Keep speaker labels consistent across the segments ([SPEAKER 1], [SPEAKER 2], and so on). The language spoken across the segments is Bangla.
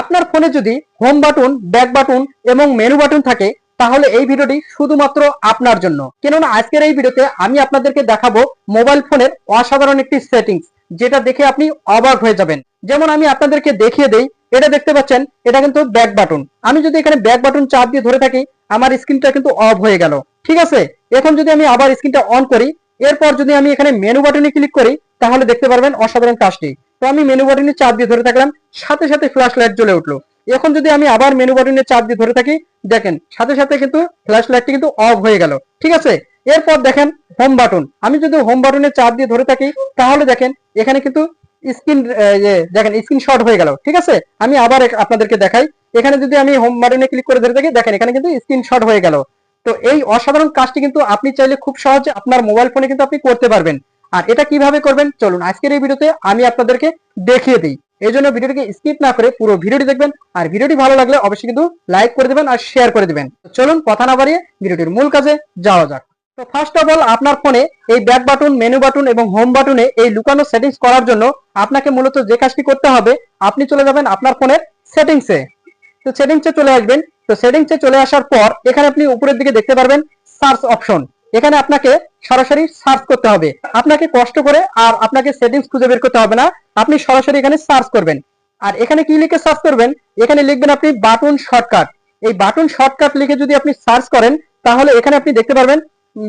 [SPEAKER 1] আপনার ফোনে যদি হোম বাটন ব্যাক বাটন এবং মেনু বাটন থাকে, তাহলে এই ভিডিওটি শুধুমাত্র আপনার জন্য। কেননা আজকের এই ভিডিওতে আমি আপনাদেরকে দেখাবো মোবাইল ফোনের অসাধারণ একটি সেটিংস যেটা দেখে আপনি অবাক হয়ে যাবেন। যেমন আমি আপনাদেরকে দেখিয়ে দেই, এটা দেখতে পাচ্ছেন, এটা কিন্তু ব্যাক বাটন আমি যদি এখানে ব্যাক বাটন চাপ দিয়ে ধরে থাকি, আমার স্ক্রিনটা কিন্তু অফ হয়ে গেল। ঠিক আছে? এখন যদি আমি আবার স্ক্রিনটা অন করি, এরপর যদি আমি এখানে মেনু বাটনে ক্লিক করি তাহলে দেখতে পারবেন অসাধারণ কাজটি। তো আমি মেনু বাটনে চাপ দিয়ে ধরে থাকলাম, সাথে সাথে ফ্ল্যাশ লাইট জ্বলে উঠল। এখন যদি আমি আবার মেনু বাটনে চাপ দিয়ে ধরে থাকি, দেখেন, সাথে সাথে কিন্তু ফ্ল্যাশ লাইটটি কিন্তু অফ হয়ে গেল। ঠিক আছে? এরপর দেখেন হোম বাটন আমি যদি হোম বাটনে চাপ দিয়ে ধরে থাকি, তাহলে দেখেন, এখানে কিন্তু স্ক্রিন দেখেন স্ক্রিন শর্ট হয়ে গেল। ঠিক আছে? আমি আবার আপনাদেরকে দেখাই। এখানে যদি আমি হোম বাটনে ক্লিক করে ধরে থাকি, দেখেন, এখানে কিন্তু স্ক্রিন শর্ট হয়ে গেল। তো এই অসাধারণ কাজটি কিন্তু আপনি চাইলে খুব সহজে আপনার মোবাইল ফোনে কিন্তু আপনি করতে পারবেন। আর এটা কীভাবে করবেন? চলুন আজকের এই ভিডিওতে আমি আপনাদেরকে দেখিয়ে দিই। এই জন্য ভিডিওটিকে স্কিপ না করে পুরো ভিডিওটি দেখবেন। আর ভিডিওটি ভালো লাগলে অবশ্যই কিন্তু লাইক করে দেবেন আর শেয়ার করে দেবেন। চলুন কথা না বাড়িয়ে ভিডিওটির মূল কাজে যাওয়া যাক। তো ফার্স্ট অফ অল আপনার ফোনে এই ব্যাক বাটন মেনু বাটন এবং হোম বাটনে এই লুকানো সেটিংস করার জন্য আপনাকে মূলত যে কাজটি করতে হবে, আপনি চলে যাবেন আপনার ফোনের সেটিংসে তো সেটিংসে চলে আসবেন। তো সেটিংসে চলে আসার পর এখানে আপনি উপরের দিকে দেখতে পারবেন সার্চ অপশন এখানে আপনাকে সরাসরি সার্চ করতে হবে। আপনাকে কষ্ট করে আর আপনাকে সেটিংস খুঁজে বের করতে হবে না। আপনি সরাসরি এখানে সার্চ করবেন। আর এখানে কি লিখে সার্চ করবেন? এখানে লিখবেন আপনি বাটন শর্টকাট এই বাটন শর্টকাট লিখে যদি আপনি সার্চ করেন, তাহলে এখানে আপনি দেখতে পারবেন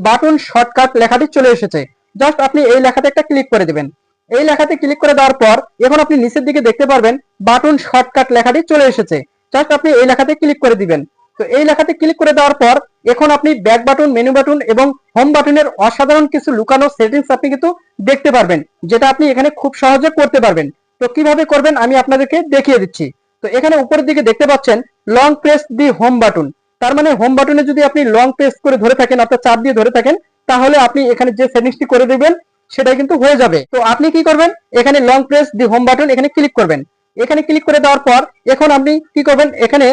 [SPEAKER 1] বাটন শর্টকাট লেখাটি চলে এসেছে। জাস্ট আপনি এই লেখাতে একটা ক্লিক করে দিবেন। এই লেখাতে ক্লিক করে দেওয়ার পর, এখন আপনি নিচের দিকে দেখতে পারবেন বাটন শর্টকাট লেখাটি চলে এসেছে। জাস্ট আপনি এই লেখাতে ক্লিক করে দিবেন। তো এই লেখাতে ক্লিক করে দেওয়ার পর এখন আপনি ব্যাক বাটন মেনু বাটন এবং হোম বাটনের অসাধারণ কিছু লুকানো সেটিংস আপনি কিন্তু দেখতে পারবেন, যেটা আপনি এখানে খুব সহজে করতে পারবেন। তো কীভাবে করবেন আমি আপনাদেরকে দেখিয়ে দিচ্ছি। তো এখানে উপরের দিকে দেখতে পাচ্ছেন long press the home button তার মানে হোম বাটনে যদি আপনি লং প্রেস করে ধরে থাকেন, অর্থাৎ চাপ দিয়ে ধরে থাকেন, তাহলে আপনি এখানে যে সেটিংসটি করে দিবেন সেটা কিন্তু হয়ে যাবে। তো আপনি কি করবেন? এখানে long press the home button এখানে ক্লিক করবেন। এখানে ক্লিক করে দেওয়ার পর এখন আপনি কি করবেন? এখানে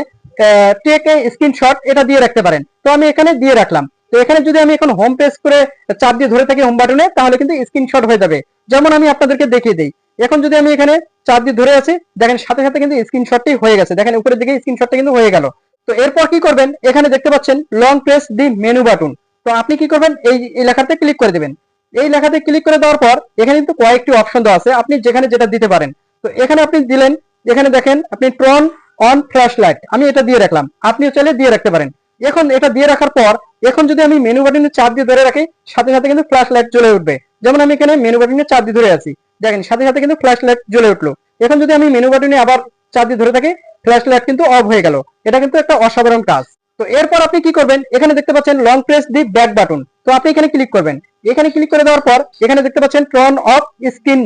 [SPEAKER 1] টেক স্ক্রিনশট এটা দিয়ে রাখতে পারেন। তো আমি এখানে দিয়ে রাখলাম। তো এখানে যদি আমি এখন হোম পেজ করে চাপ দিয়ে ধরে থাকি হোম বাটনে তাহলে কিন্তু স্ক্রিনশট হয়ে যাবে। যেমন আমি আপনাদেরকে দেখিয়ে দিই। এখন যদি আমি এখানে চাপ দিয়ে ধরে আছি, দেখেন সাথে সাথে কিন্তু স্ক্রিনশটটি হয়ে গেছে। দেখেন উপরের দিকে স্ক্রিনশটটা কিন্তু হয়ে গেল। তো এরপর কি করবেন? এখানে দেখতে পাচ্ছেন long press the menu button তো আপনি কি করবেন? এই লেখাতে ক্লিক করে দিবেন। এই লেখাতে ক্লিক করে দেওয়ার পর, এখানে কিন্তু কয়েকটি অপশন দেওয়া আছে। আপনি যেখানে যেটা দিতে পারেন। তো এখানে আপনি দিলেন, এখানে দেখেন, আপনি ট্রন অন ফ্ল্যাশ লাইট আমি এটা দিয়ে রাখলাম। আপনি চাইলে দিয়ে রাখতে পারেন। এখন এটা দিয়ে রাখার পর, এখন যদি আমি মেনু বাটনে চাপ দিয়ে ধরে রাখি, সাথে সাথে কিন্তু ফ্ল্যাশ লাইট জ্বলে উঠবে। যেমন আমি এখানে মেনু বাটনে চাপ দিয়ে ধরে আছি। দেখেন, সাথে সাথে কিন্তু ফ্ল্যাশ লাইট জ্বলে উঠল। এখন যদি আমি মেনু বাটনে আবার চাপ দিয়ে ধরে থাকি ফ্ল্যাশ লাইট কিন্তু অফ হয়ে গেল। এটা কিন্তু একটা অসাধারণ কাজ। তো এরপর আপনি কি করবেন? এখানে দেখতে পাচ্ছেন long press the back button তো আপনি এখানে ক্লিক করবেন। এখানে ক্লিক করে দেওয়ার পর, এখানে দেখতে পাচ্ছেন turn off screen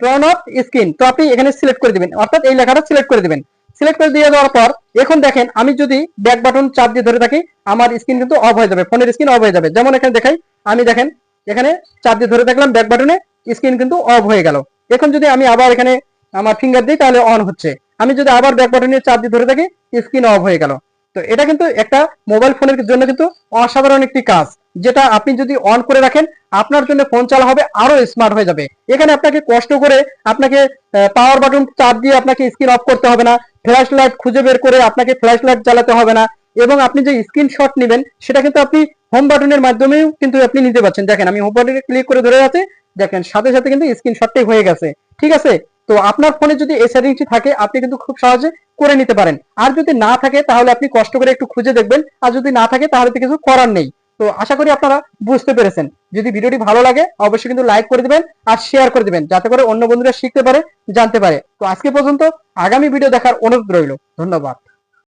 [SPEAKER 1] turn off screen তো আপনি এখানে সিলেক্ট করে দিবেন। অর্থাৎ এই লেখাটা সিলেক্ট করে দিবেন। সিলেক্ট করে দিয়ে দেওয়ার পর, এখন দেখেন আমি যদি ব্যাক বাটন চাপ দিয়ে ধরে থাকি, আমার স্ক্রিন কিন্তু অফ হয়ে যাবে, ফোনের স্ক্রিন অফ হয়ে যাবে। যেমন এখানে দেখাই, আমি দেখেন, এখানে চাপ দিয়ে ধরে থাকলাম ব্যাক বাটনে স্ক্রিন কিন্তু অফ হয়ে গেল। এখন যদি আমি আবার এখানে আমার ফিঙ্গার দিই, তাহলে অন হচ্ছে। আমি যদি আবার ব্যাক বাটনে চাপ দিয়ে ধরে থাকি স্ক্রিন অফ হয়ে গেল। তো এটা কিন্তু একটা মোবাইল ফোনের জন্য কিন্তু অসাধারণ একটি কাজ। যেটা আপনি যদি অন করে রাখেন, আপনার জন্য ফোন চালা হবে, আরও স্মার্ট হয়ে যাবে। এখানে আপনাকে কষ্ট করে আপনাকে পাওয়ার বাটন চাপ দিয়ে আপনাকে স্ক্রিন অফ করতে হবে না ফ্ল্যাশ লাইট খুঁজে বের করে আপনাকে ফ্ল্যাশ লাইট জ্বালাতে হবে না, এবং আপনি যে স্ক্রিনশট নেবেন, সেটা কিন্তু আপনি হোম বাটনের মাধ্যমেও কিন্তু আপনি নিতে পারছেন। দেখেন, আমি হোম বাটনে ক্লিক করে ধরে আছে, দেখেন, সাথে সাথে কিন্তু স্ক্রিনশটটাই হয়ে গেছে। ঠিক আছে? তো আপনার ফোনে যদি এই সেটিংসটি থাকে, আপনি কিন্তু খুব সহজে করে নিতে পারেন। আর যদি না থাকে, তাহলে আপনি কষ্ট করে একটু খুঁজে দেখবেন, আর যদি না থাকে, তাহলে তো কিছু করার নেই। তো আশা করি আপনারা বুঝতে পেরেছেন। যদি ভিডিওটি ভালো লাগে, অবশ্যই কিন্তু লাইক করে দিবেন আর শেয়ার করে দিবেন, যাতে করে অন্য বন্ধুরা শিখতে পারে, জানতে পারে। তো আজকে পর্যন্ত আগামী ভিডিও দেখার অনুরোধ রইল। ধন্যবাদ।